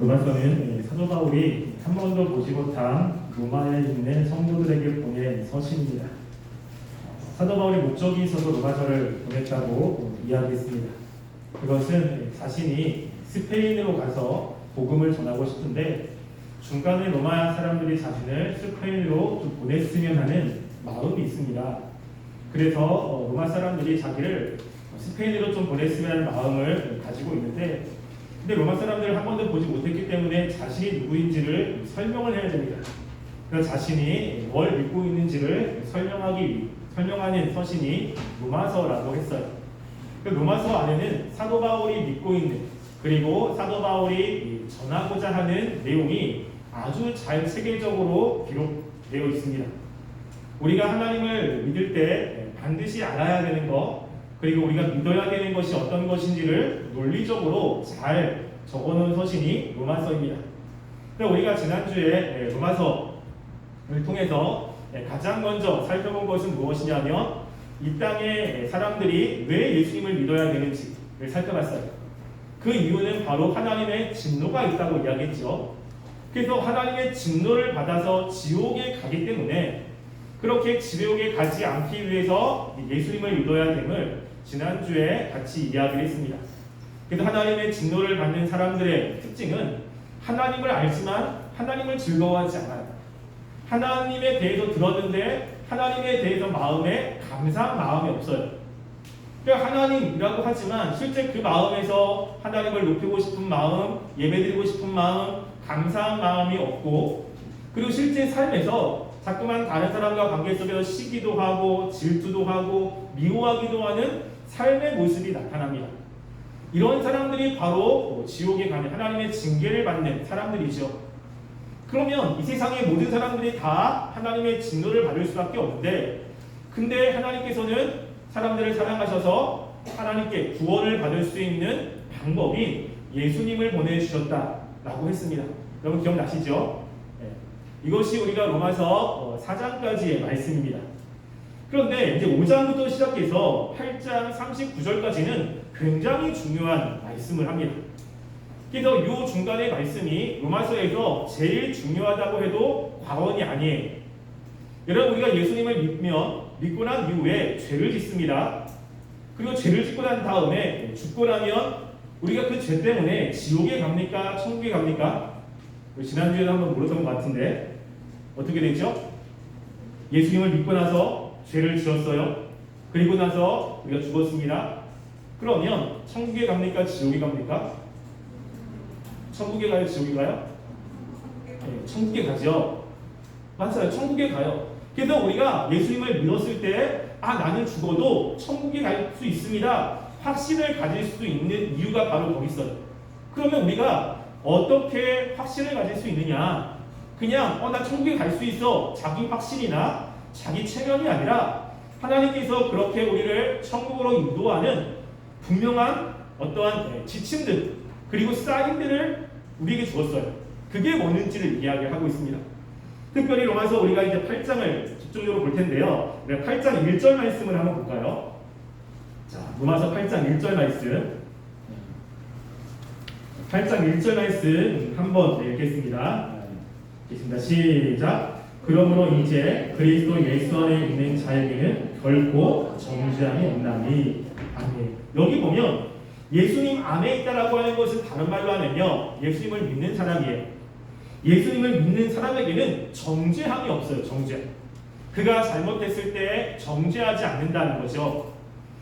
로마서는 사도 바울이 한 번도 보지 못한 로마에 있는 성도들에게 보낸 서신입니다. 사도 바울이 목적이 있어서 로마서를 보냈다고 이야기했습니다. 그것은 자신이 스페인으로 가서 복음을 전하고 싶은데 중간에 로마 사람들이 자신을 스페인으로 좀 보냈으면 하는 마음이 있습니다. 그래서 어, 로마 사람들이 자기를 스페인으로 좀 보냈으면 하는 마음을 가지고 있는데 근데 로마 사람들을 한 번도 보지 못했기 때문에 자신이 누구인지를 설명을 해야 됩니다. 그래서 자신이 뭘 믿고 있는지를 설명하기 설명하는 서신이 로마서라고 했어요. 그 로마서 안에는 사도 바울이 믿고 있는 그리고 사도 바울이 전하고자 하는 내용이 아주 잘 체계적으로 기록되어 있습니다. 우리가 하나님을 믿을 때 반드시 알아야 되는 것 그리고 우리가 믿어야 되는 것이 어떤 것인지를 논리적으로 잘 적어놓은 서신이 로마서입니다. 근데 우리가 지난주에 로마서를 통해서 가장 먼저 살펴본 것은 무엇이냐면 이 땅의 사람들이 왜 예수님을 믿어야 되는지를 살펴봤어요. 그 이유는 바로 하나님의 진노가 있다고 이야기했죠. 그래서 하나님의 진노를 받아서 지옥에 가기 때문에 그렇게 지옥에 가지 않기 위해서 예수님을 믿어야 됨을 지난주에 같이 이야기를 했습니다. 그래서 하나님의 진노를 받는 사람들의 특징은 하나님을 알지만 하나님을 즐거워하지 않아요. 하나님에 대해서 들었는데 하나님에 대해서 마음에 감사한 마음이 없어요. 그러니까 하나님이라고 하지만 실제 그 마음에서 하나님을 높이고 싶은 마음, 예배드리고 싶은 마음, 감사한 마음이 없고 그리고 실제 삶에서 자꾸만 다른 사람과 관계 속에서 시기도 하고 질투도 하고 미워하기도 하는 삶의 모습이 나타납니다. 이런 사람들이 바로 지옥에 가는 하나님의 징계를 받는 사람들이죠. 그러면 이 세상의 모든 사람들이 다 하나님의 진노를 받을 수밖에 없는데 근데 하나님께서는 사람들을 사랑하셔서 하나님께 구원을 받을 수 있는 방법인 예수님을 보내주셨다라고 했습니다. 여러분 기억나시죠? 네. 이것이 우리가 로마서 4장까지의 말씀입니다. 그런데 이제 5장부터 시작해서 8장 39절까지는 굉장히 중요한 말씀을 합니다. 그래서 이 중간의 말씀이 로마서에서 제일 중요하다고 해도 과언이 아니에요. 여러분 우리가 예수님을 믿면 믿고 난 이후에 죄를 짓습니다. 그리고 죄를 짓고 난 다음에 죽고 나면 우리가 그 죄 때문에 지옥에 갑니까? 천국에 갑니까? 지난주에도 한번 물었던 것 같은데 어떻게 됐죠? 예수님을 믿고 나서 죄를 지었어요. 그리고 나서 우리가 죽었습니다. 그러면 천국에 갑니까? 지옥에 갑니까? 천국에 가요? 지옥에 가요? 네, 천국에 가죠. 맞아요. 천국에 가요. 그래서 우리가 예수님을 믿었을 때, 아, 나는 죽어도 천국에 갈 수 있습니다. 확신을 가질 수 있는 이유가 바로 거기 있어요. 그러면 우리가 어떻게 확신을 가질 수 있느냐? 그냥, 어, 나 천국에 갈 수 있어. 자기 확신이나 자기 체면이 아니라 하나님께서 그렇게 우리를 천국으로 인도하는 분명한 어떠한 지침들, 그리고 사인들을 우리에게 주었어요. 그게 뭐는지를 이야기하고 있습니다. 특별히 로마서 우리가 이제 8장을 집중적으로 볼 텐데요. 8장 1절 말씀을 한번 볼까요? 자, 로마서 8장 1절 말씀. 8장 1절 말씀 한번 읽겠습니다. 읽겠습니다. 시작. 그러므로 이제 그리스도 예수 안에 있는 자에게는 결코 정죄함이 없나니. 아멘. 여기 보면 예수님 안에 있다라고 하는 것은 다른 말로 하면요. 예수님을 믿는 사람이에요. 예수님을 믿는 사람에게는 정죄함이 없어요. 정죄. 그가 잘못했을 때 정죄하지 않는다는 거죠.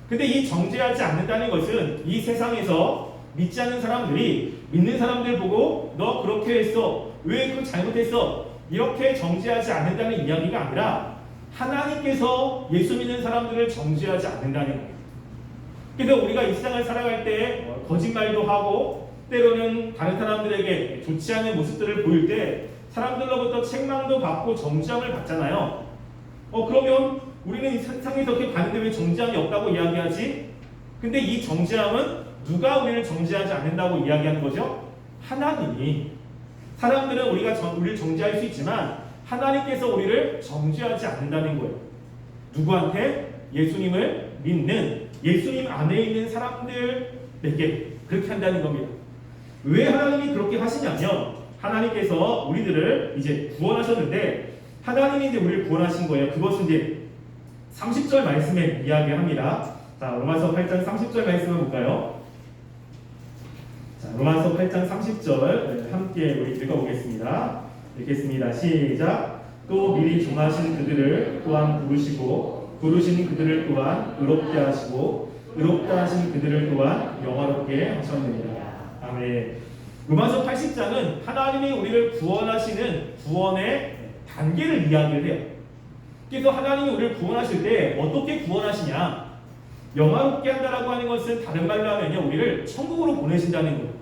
근데 이 정죄하지 않는다는 것은 이 세상에서 믿지 않는 사람들이 믿는 사람들 보고 너 그렇게 했어. 왜그 잘못했어? 이렇게 정죄하지 않는다는 이야기가 아니라 하나님께서 예수 믿는 사람들을 정죄하지 않는다는 거예요. 그래서 우리가 이 세상을 살아갈 때 거짓말도 하고 때로는 다른 사람들에게 좋지 않은 모습들을 보일 때 사람들로부터 책망도 받고 정죄함을 받잖아요. 어 그러면 우리는 이 세상에서 이렇게 가는데 왜 정죄함이 없다고 이야기하지? 근데 이 정죄함은 누가 우리를 정죄하지 않는다고 이야기하는 거죠? 하나님이. 사람들은 우리가 정, 우리를 정죄할 수 있지만 하나님께서 우리를 정죄하지 않는다는 거예요. 누구한테? 예수님을 믿는 예수님 안에 있는 사람들에게 그렇게 한다는 겁니다. 왜 하나님이 그렇게 하시냐면 하나님께서 우리들을 이제 구원하셨는데 하나님이 이제 우리를 구원하신 거예요. 그것은 이제 30절 말씀에 이야기합니다. 자, 로마서 8장 30절 말씀을 볼까요? 자, 로마서 8장 30절 함께 우리 읽어보겠습니다. 읽겠습니다. 시작. 또 미리 정하신 그들을 또한 부르시고 부르신 그들을 또한 의롭게 하시고 의롭게 하신 그들을 또한 영화롭게 하셨느니라. 아멘. 로마서 80장은 하나님이 우리를 구원하시는 구원의 단계를 이야기를 해요. 그래서 하나님이 우리를 구원하실 때 어떻게 구원하시냐? 영화롭게 한다라고 하는 것은 다른 말로 하면요, 우리를 천국으로 보내신다는 거예요.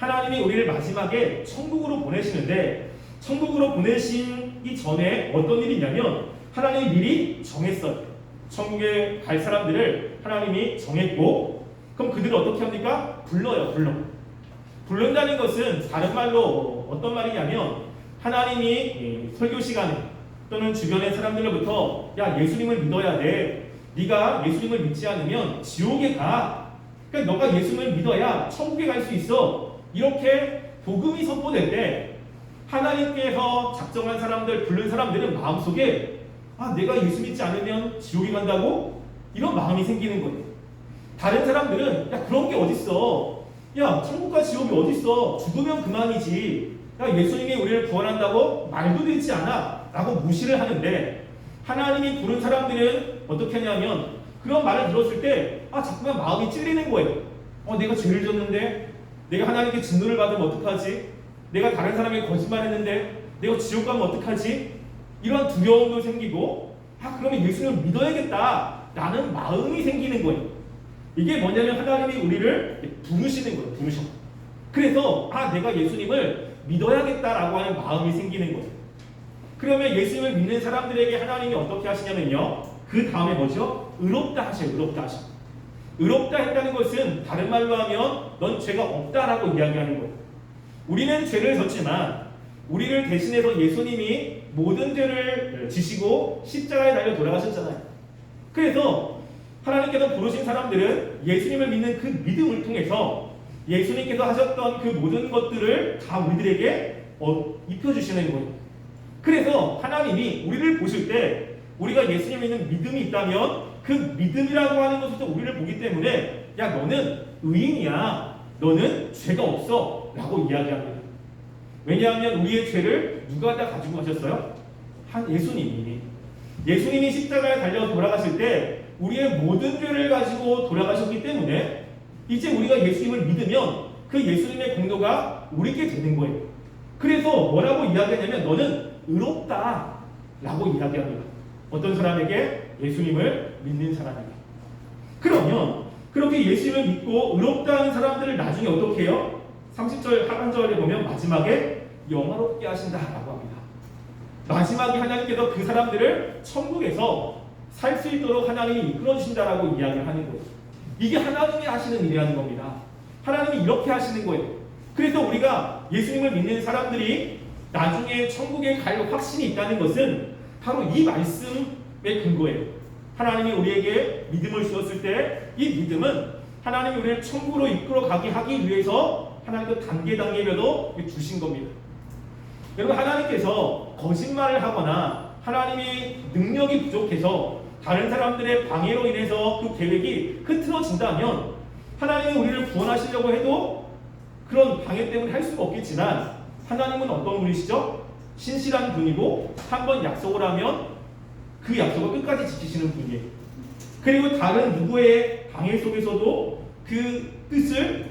하나님이 우리를 마지막에 천국으로 보내시는데 천국으로 보내시기 전에 어떤 일이 있냐면 하나님이 미리 정했어요. 천국에 갈 사람들을 하나님이 정했고 그럼 그들을 어떻게 합니까? 불러요, 불러. 부른다는 것은 다른 말로 어떤 말이냐면 하나님이 이 설교 시간에 또는 주변의 사람들로부터 야 예수님을 믿어야 돼. 네가 예수님을 믿지 않으면 지옥에 가. 그러니까 너가 예수님을 믿어야 천국에 갈 수 있어. 이렇게 복음이 선포될 때 하나님께서 작정한 사람들 부른 사람들은 마음속에 아 내가 예수 믿지 않으면 지옥에 간다고 이런 마음이 생기는 거예요. 다른 사람들은 야 그런 게 어딨어. 야 천국과 지옥이 어딨어. 죽으면 그만이지. 야 예수님이 우리를 구원한다고 말도 되지 않아. 라고 무시를 하는데 하나님이 부른 사람들은 어떻게 하냐면 그런 말을 들었을 때 아 자꾸만 마음이 찔리는 거예요. 어 내가 죄를 졌는데 내가 하나님께 진노를 받으면 어떡하지? 내가 다른 사람에게 거짓말했는데 내가 지옥 가면 어떡하지? 이런 두려움도 생기고 아 그러면 예수님을 믿어야겠다 라는 마음이 생기는 거예요. 이게 뭐냐면 하나님이 우리를 부르시는 거예요. 부르셔. 그래서 아 내가 예수님을 믿어야겠다라고 하는 마음이 생기는 거예요. 그러면 예수님을 믿는 사람들에게 하나님이 어떻게 하시냐면요. 그 다음에 뭐죠? 의롭다 하셔요. 의롭다 하셔. 의롭다 했다는 것은 다른 말로 하면 넌 죄가 없다라고 이야기하는 거예요. 우리는 죄를 졌지만 우리를 대신해서 예수님이 모든 죄를 지시고 십자가에 달려 돌아가셨잖아요. 그래서 하나님께서 부르신 사람들은 예수님을 믿는 그 믿음을 통해서 예수님께서 하셨던 그 모든 것들을 다 우리들에게 어, 입혀주시는 거예요. 그래서 하나님이 우리를 보실 때 우리가 예수님 믿는 믿음이 있다면 그 믿음이라고 하는 것부터 우리를 보기 때문에 야 너는 의인이야. 너는 죄가 없어. 라고 이야기합니다. 왜냐하면 우리의 죄를 누가 다 가지고 가셨어요? 한 예수님이. 예수님이 십자가에 달려 돌아가실 때 우리의 모든 죄를 가지고 돌아가셨기 때문에 이제 우리가 예수님을 믿으면 그 예수님의 공로가 우리께 되는 거예요. 그래서 뭐라고 이야기하냐면 너는 의롭다. 라고 이야기합니다. 어떤 사람에게? 예수님을 믿는 사람에게. 그러면 그렇게 예수님을 믿고 의롭다는 사람들을 나중에 어떻게 해요? 30절 하반절에 보면 마지막에 영화롭게 하신다라고 합니다. 마지막에 하나님께서 그 사람들을 천국에서 살 수 있도록 하나님이 이끌어 주신다라고 이야기를 하는 거예요. 이게 하나님이 하시는 일이라는 겁니다. 하나님이 이렇게 하시는 거예요. 그래서 우리가 예수님을 믿는 사람들이 나중에 천국에 갈 확신이 있다는 것은 바로 이 말씀의 근거예요. 하나님이 우리에게 믿음을 주었을 때 이 믿음은 하나님이 우리를 천국으로 이끌어 가게 하기 위해서 하나님도 단계 단계별로 주신 겁니다. 여러분 하나님께서 거짓말을 하거나 하나님이 능력이 부족해서 다른 사람들의 방해로 인해서 그 계획이 흐트러진다면 하나님이 우리를 구원하시려고 해도 그런 방해 때문에 할 수가 없겠지만 하나님은 어떤 분이시죠? 신실한 분이고 한 번 약속을 하면 그 약속을 끝까지 지키시는 분이에요. 그리고 다른 누구의 방해 속에서도 그 뜻을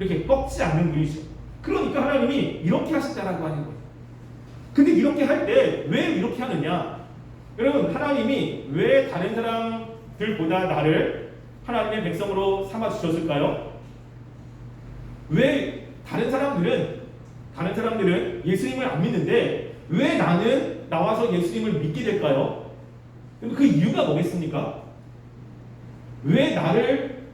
이렇게 꺾지 않는 분이죠. 그러니까 하나님이 이렇게 하신다라고 하는 거예요. 근데 이렇게 할 때 왜 이렇게 하느냐? 여러분 하나님이 왜 다른 사람들보다 나를 하나님의 백성으로 삼아 주셨을까요? 왜 다른 사람들은 다른 사람들은 예수님을 안 믿는데 왜 나는 나와서 예수님을 믿게 될까요? 그 이유가 뭐겠습니까? 왜 나를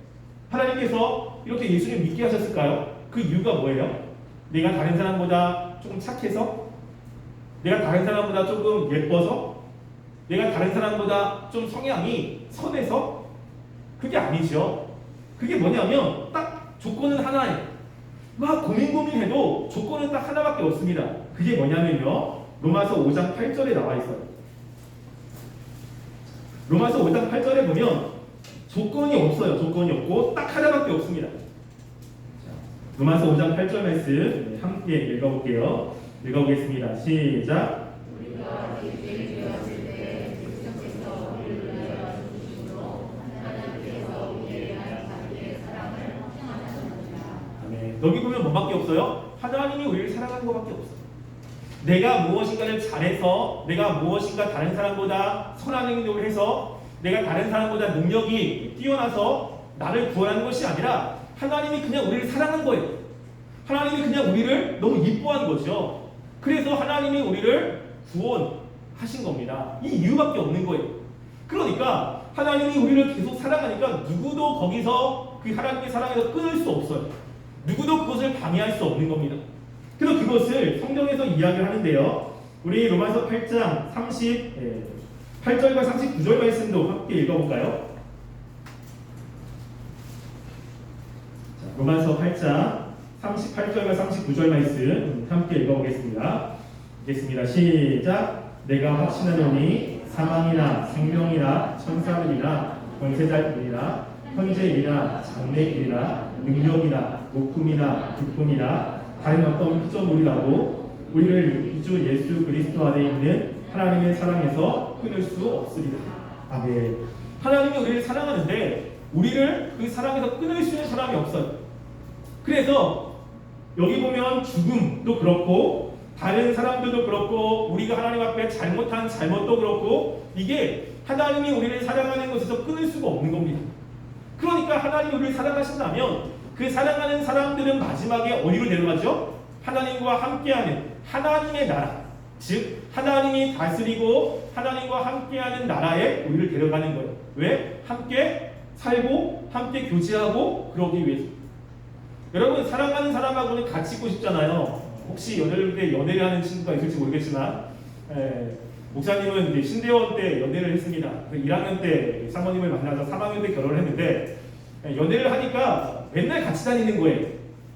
하나님께서 이렇게 예수님 믿게 하셨을까요? 그 이유가 뭐예요? 내가 다른 사람보다 조금 착해서? 내가 다른 사람보다 조금 예뻐서? 내가 다른 사람보다 좀 성향이 선해서? 그게 아니죠. 그게 뭐냐면 딱 조건은 하나예요. 막 고민 고민해도 조건은 딱 하나밖에 없습니다. 그게 뭐냐면요. 로마서 5장 8절에 나와 있어요. 로마서 5장 8절에 보면 조건이 없어요. 조건이 없고 딱 하나밖에 없습니다. 자, 로마서 5장 8절 말씀 네, 함께 읽어볼게요. 읽어보겠습니다. 시작. 여기 보면 뭐밖에 없어요? 하나님이 우리를 사랑하는 것밖에 없어요. 내가 무엇인가를 잘해서 내가 무엇인가 다른 사람보다 선한 행동을 해서 내가 다른 사람보다 능력이 뛰어나서 나를 구원하는 것이 아니라 하나님이 그냥 우리를 사랑한 거예요. 하나님이 그냥 우리를 너무 이뻐한 거죠. 그래서 하나님이 우리를 구원하신 겁니다. 이 이유밖에 없는 거예요. 그러니까 하나님이 우리를 계속 사랑하니까 누구도 거기서 그 하나님의 사랑에서 끊을 수 없어요. 누구도 그것을 방해할 수 없는 겁니다. 그래서 그것을 성경에서 이야기를 하는데요. 우리 로마서 8장 30, 8절과 39절 말씀도 함께 읽어볼까요? 자, 로마서 8장 38절과 39절 말씀 함께 읽어보겠습니다. 읽겠습니다. 시작. 내가 확신하노니 사망이나 생명이나 천사들이나 권세자들이나 현재일이나 장래일이나 능력이나 높음이나 기쁨이나 다른 어떤 피조물이라도 우리를 우리 주 예수 그리스도 안에 있는 하나님의 사랑에서 끊을 수 없으리라. 아멘. 하나님이 우리를 사랑하는데 우리를 그 사랑에서 끊을 수 있는 사람이 없어요. 그래서 여기 보면 죽음도 그렇고 다른 사람들도 그렇고 우리가 하나님 앞에 잘못한 잘못도 그렇고 이게 하나님이 우리를 사랑하는 것에서 끊을 수가 없는 겁니다. 그러니까 하나님이 우리를 사랑하신다면 그 사랑하는 사람들은 마지막에 어디로 내려가죠? 하나님과 함께하는 하나님의 나라. 즉 하나님이 다스리고 하나님과 함께하는 나라에 우리를 데려가는 거예요. 왜? 함께 살고 함께 교제하고 그러기 위해서. 여러분 사랑하는 사람하고는 같이 있고 싶잖아요. 혹시 연애를 때 연애를 하는 친구가 있을지 모르겠지만 에, 목사님은 이제 신대원 때 연애를 했습니다. 그 1학년 때 사모님을 만나서 3학년 때 결혼을 했는데 에, 연애를 하니까 맨날 같이 다니는 거예요.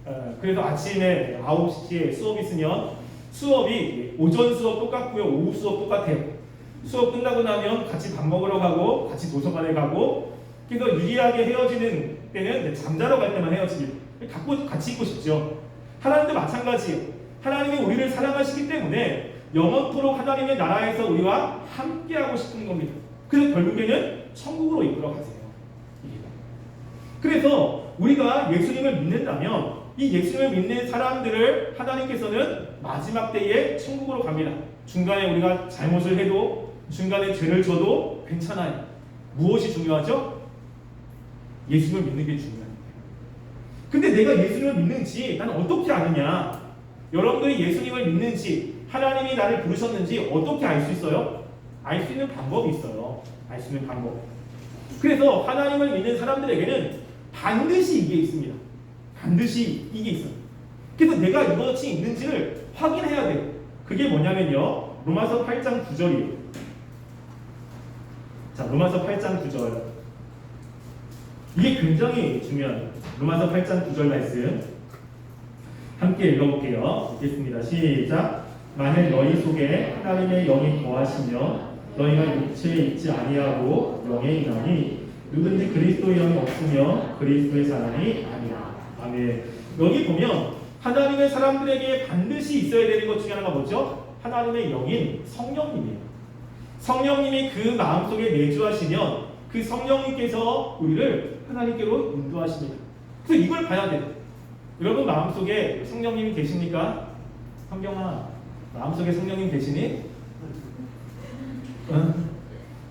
에, 그래서 아침에 9시에 수업 있으면 수업이 오전 수업 똑같고요. 오후 수업 똑같아요. 수업 끝나고 나면 같이 밥 먹으러 가고 같이 도서관에 가고 그래서 유리하게 헤어지는 때는 잠자러 갈 때만 헤어집니다. 갖고 같이 있고 싶죠. 하나님도 마찬가지예요. 하나님이 우리를 사랑하시기 때문에 영원토록 하나님의 나라에서 우리와 함께하고 싶은 겁니다. 그래서 결국에는 천국으로 이끌어 가세요. 그래서 우리가 예수님을 믿는다면 이 예수님을 믿는 사람들을 하나님께서는 마지막 때에 천국으로 갑니다. 중간에 우리가 잘못을 해도 중간에 죄를 져도 괜찮아요. 무엇이 중요하죠? 예수님을 믿는 게 중요해요. 근데 내가 예수님을 믿는지 나는 어떻게 아느냐? 여러분들이 예수님을 믿는지 하나님이 나를 부르셨는지 어떻게 알 수 있어요? 알 수 있는 방법이 있어요. 알 수 있는 방법. 그래서 하나님을 믿는 사람들에게는 반드시 이게 있습니다. 반드시 이게 있어요. 그래서 내가 이것이 있는지를 확인해야 돼요. 그게 뭐냐면요. 로마서 8장 9절이에요. 자, 로마서 8장 9절. 이게 굉장히 중요한 로마서 8장 9절 말씀 함께 읽어볼게요. 읽겠습니다. 시작. 만일 너희 속에 하나님의 영이 거하시며 너희가 육체에 있지 아니하고 영에 있나니 누군지 그리스도의 영이 없으며 그리스도의 사람이 아니라. 아멘. 여기 보면 하나님의 사람들에게 반드시 있어야 되는 것 중에 하나가 뭐죠? 하나님의 영인 성령님이에요. 성령님이 그 마음속에 내주하시면 그 성령님께서 우리를 하나님께로 인도하십니다. 그래서 이걸 봐야 돼요. 여러분 마음속에 성령님이 계십니까? 성경아, 마음속에 성령님 계시니? 어?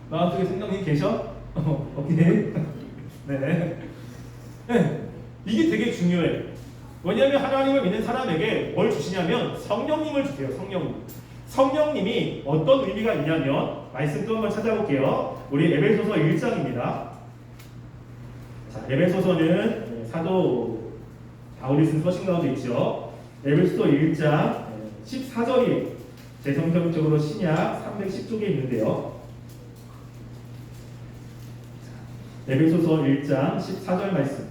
마음속에 성령님 계셔? 어, 오케이. 네. 네. 이게 되게 중요해요. 왜냐하면 하나님을 믿는 사람에게 뭘 주시냐면 성령님을 주세요. 성령님. 성령님이 어떤 의미가 있냐면 말씀 또 한번 찾아볼게요. 우리 에베소서 1장입니다. 자, 에베소서는 사도 바울이 쓴 서신 가운데 있죠. 에베소서 1장 14절이 제 성경적으로 신약 310쪽에 있는데요. 에베소서 1장 14절 말씀.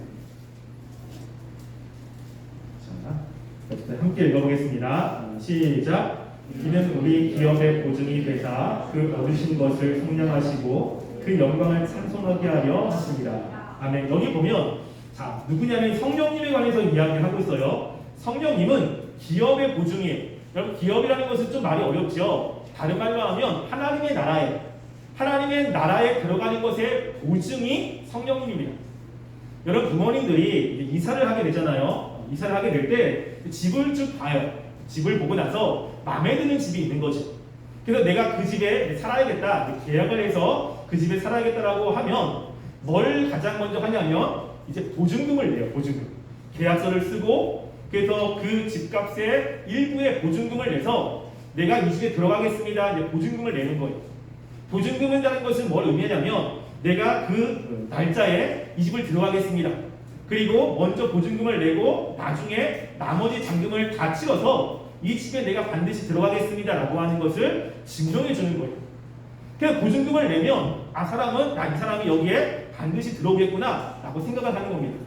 자, 함께 읽어보겠습니다. 아, 시작. 이는 우리 기업의 보증이 되사 그 얻으신 것을 성량하시고 그 영광을 찬송하게 하려 하십니다. 아멘. 여기 보면 자 누구냐면 성령님에 관해서 이야기를 하고 있어요. 성령님은 기업의 보증이에요. 여러분 기업이라는 것은 좀 말이 어렵죠. 다른 말로 하면 하나님의 나라에 하나님의 나라에 들어가는 것의 보증이 성령님입니다. 여러분 부모님들이 이사를 하게 되잖아요. 어, 이사를 하게 될 때 집을 쭉 봐요. 집을 보고 나서 마음에 드는 집이 있는 거죠. 그래서 내가 그 집에 살아야겠다. 계약을 해서 그 집에 살아야겠다라고 하면 뭘 가장 먼저 하냐면 이제 보증금을 내요. 보증금. 계약서를 쓰고 그래서 그 집값의 일부의 보증금을 내서 내가 이 집에 들어가겠습니다. 이제 보증금을 내는 거예요. 보증금이라는 것은 뭘 의미하냐면 내가 그 날짜에 이 집을 들어가겠습니다. 그리고 먼저 보증금을 내고 나중에 나머지 잔금을 다 치러서 이 집에 내가 반드시 들어가겠습니다라고 하는 것을 증명해 주는 거예요. 그래서 보증금을 내면 아 사람은 나 이 사람이 여기에 반드시 들어오겠구나라고 생각을 하는 겁니다.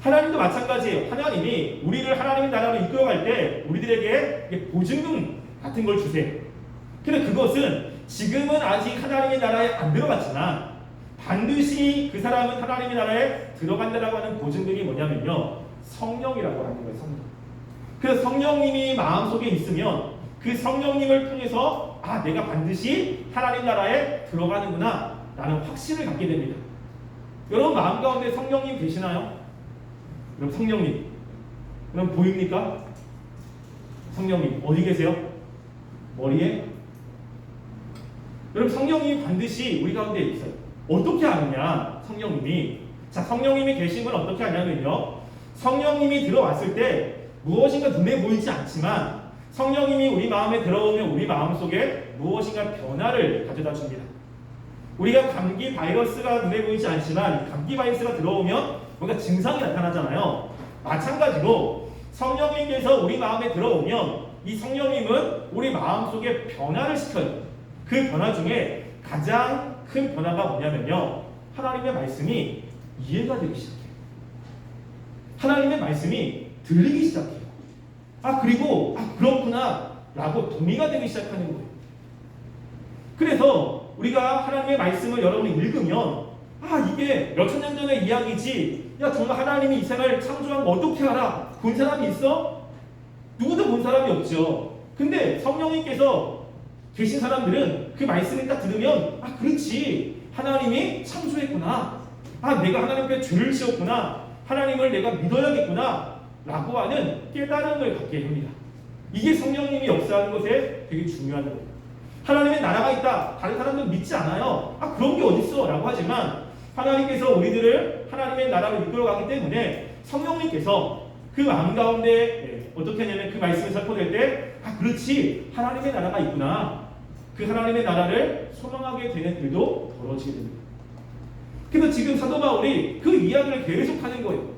하나님도 마찬가지예요. 하나님이 우리를 하나님의 나라로 이끌어갈 때 우리들에게 보증금 같은 걸 주세요. 근데 그것은 지금은 아직 하나님의 나라에 안 들어갔지만 반드시 그 사람은 하나님의 나라에 들어간다라고 하는 보증금이 뭐냐면요. 성령이라고 하는 거예요. 성령. 그래서 성령님이 마음속에 있으면 그 성령님을 통해서 아 내가 반드시 하나님 나라에 들어가는구나 라는 확신을 갖게 됩니다. 여러분 마음 가운데 성령님 계시나요? 여러분 성령님 그럼 보입니까? 성령님 어디 계세요? 머리에? 여러분 성령님이 반드시 우리 가운데 있어요. 어떻게 아느냐? 성령님이 자 성령님이 계신 건 어떻게 하냐면요. 성령님이 들어왔을 때 무엇인가 눈에 보이지 않지만 성령님이 우리 마음에 들어오면 우리 마음 속에 무엇인가 변화를 가져다 줍니다. 우리가 감기 바이러스가 눈에 보이지 않지만 감기 바이러스가 들어오면 뭔가 증상이 나타나잖아요. 마찬가지로 성령님께서 우리 마음에 들어오면 이 성령님은 우리 마음 속에 변화를 시켜요. 그 변화 중에 가장 큰 변화가 뭐냐면요. 하나님의 말씀이 이해가 되기 시작해요. 하나님의 말씀이 들리기 시작해요. 아, 그리고, 아, 그렇구나. 라고 동의가 되기 시작하는 거예요. 그래서 우리가 하나님의 말씀을 여러분이 읽으면, 아, 이게 몇천 년 전의 이야기지. 야, 정말 하나님이 이 세상을 창조한 거 어떻게 알아? 본 사람이 있어? 누구도 본 사람이 없죠. 근데 성령님께서 계신 사람들은 그 말씀을 딱 들으면, 아, 그렇지. 하나님이 창조했구나. 아, 내가 하나님 앞에 죄를 지었구나. 하나님을 내가 믿어야겠구나. 라고 하는 깨달음을 갖게 됩니다. 이게 성령님이 역사하는 것에 되게 중요한 거예요. 하나님의 나라가 있다. 다른 사람들은 믿지 않아요. 아, 그런 게 어딨어. 라고 하지만 하나님께서 우리들을 하나님의 나라로 이끌어가기 때문에 성령님께서 그 마음 가운데 예, 어떻게 하냐면 그 말씀을 살펴낼 때, 아, 그렇지. 하나님의 나라가 있구나. 그 하나님의 나라를 소망하게 되는 일도 벌어지게 됩니다. 그래서 지금 사도 바울이 그 이야기를 계속 하는 거예요.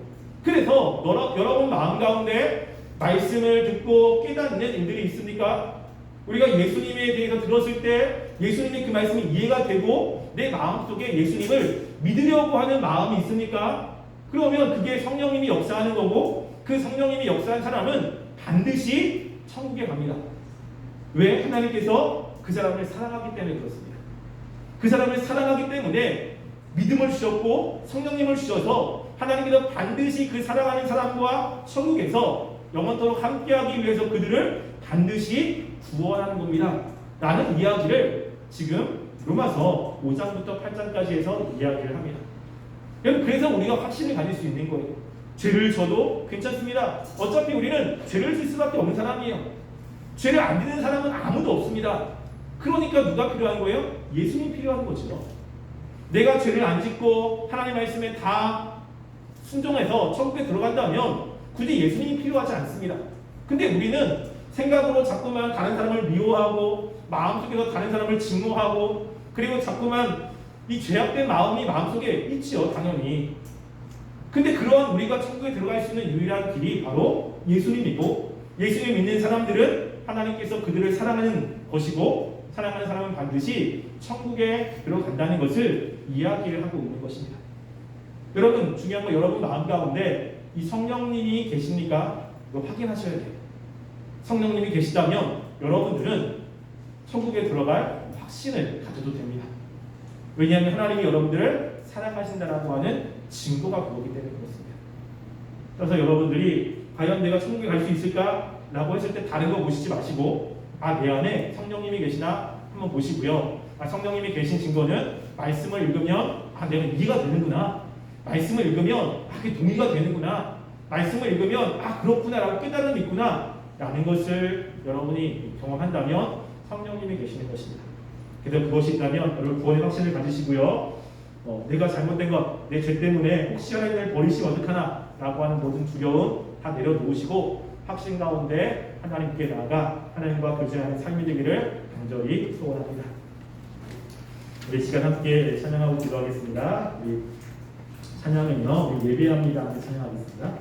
그래서 여러, 여러분 마음 가운데 말씀을 듣고 깨닫는 일들이 있습니까? 우리가 예수님에 대해서 들었을 때 예수님의 그 말씀이 이해가 되고 내 마음속에 예수님을 믿으려고 하는 마음이 있습니까? 그러면 그게 성령님이 역사하는 거고 그 성령님이 역사한 사람은 반드시 천국에 갑니다. 왜? 하나님께서 그 사람을 사랑하기 때문에 그렇습니다. 그 사람을 사랑하기 때문에 믿음을 주셨고 성령님을 주셔서 하나님께서 반드시 그 사랑하는 사람과 천국에서 영원토록 함께하기 위해서 그들을 반드시 구원하는 겁니다. 라는 이야기를 지금 로마서 5장부터 8장까지 해서 이야기를 합니다. 그래서 우리가 확신을 가질 수 있는 거예요. 죄를 져도 괜찮습니다. 어차피 우리는 죄를 질 수밖에 없는 사람이에요. 죄를 안 짓는 사람은 아무도 없습니다. 그러니까 누가 필요한 거예요? 예수님이 필요한 거죠. 내가 죄를 안 짓고 하나님 말씀에 다 순종해서 천국에 들어간다면 굳이 예수님이 필요하지 않습니다. 근데 우리는 생각으로 자꾸만 다른 사람을 미워하고 마음속에서 다른 사람을 증오하고 그리고 자꾸만 이 죄악된 마음이 마음속에 있지요, 당연히. 근데 그러한 우리가 천국에 들어갈 수 있는 유일한 길이 바로 예수님이고 예수님 믿는 사람들은 하나님께서 그들을 사랑하는 것이고 사랑하는 사람은 반드시 천국에 들어간다는 것을 이야기를 하고 있는 것입니다. 여러분 중요한 건 여러분 마음 가운데 이 성령님이 계십니까? 이거 확인하셔야 돼요. 성령님이 계시다면 여러분들은 천국에 들어갈 확신을 가져도 됩니다. 왜냐하면 하나님이 여러분들을 사랑하신다라고 하는 증거가 그거기 때문에 그렇습니다. 그래서 여러분들이 과연 내가 천국에 갈 수 있을까 라고 했을 때 다른 거 보시지 마시고 아 내 안에 성령님이 계시나 한번 보시고요. 아 성령님이 계신 증거는 말씀을 읽으면 아 내가 이해가 되는구나. 말씀을 읽으면 아 그게 동의가 되는구나. 말씀을 읽으면 아 그렇구나라고 깨달음이 있구나. 라는 것을 여러분이 경험한다면 성령님이 계시는 것입니다. 그래서 그것이 있다면 여러분 구원의 확신을 가지시고요. 어, 내가 잘못된 것, 내 죄 때문에 혹시 하나님을 버리시면 어떡하나 라고 하는 모든 두려움 다 내려놓으시고 확신 가운데 하나님께 나아가 하나님과 교제하는 삶이 되기를 간절히 소원합니다. 우리 시간 함께 찬양하고 기도하겠습니다. 우리 찬양은요, 우리 예배합니다. 찬양하겠습니다.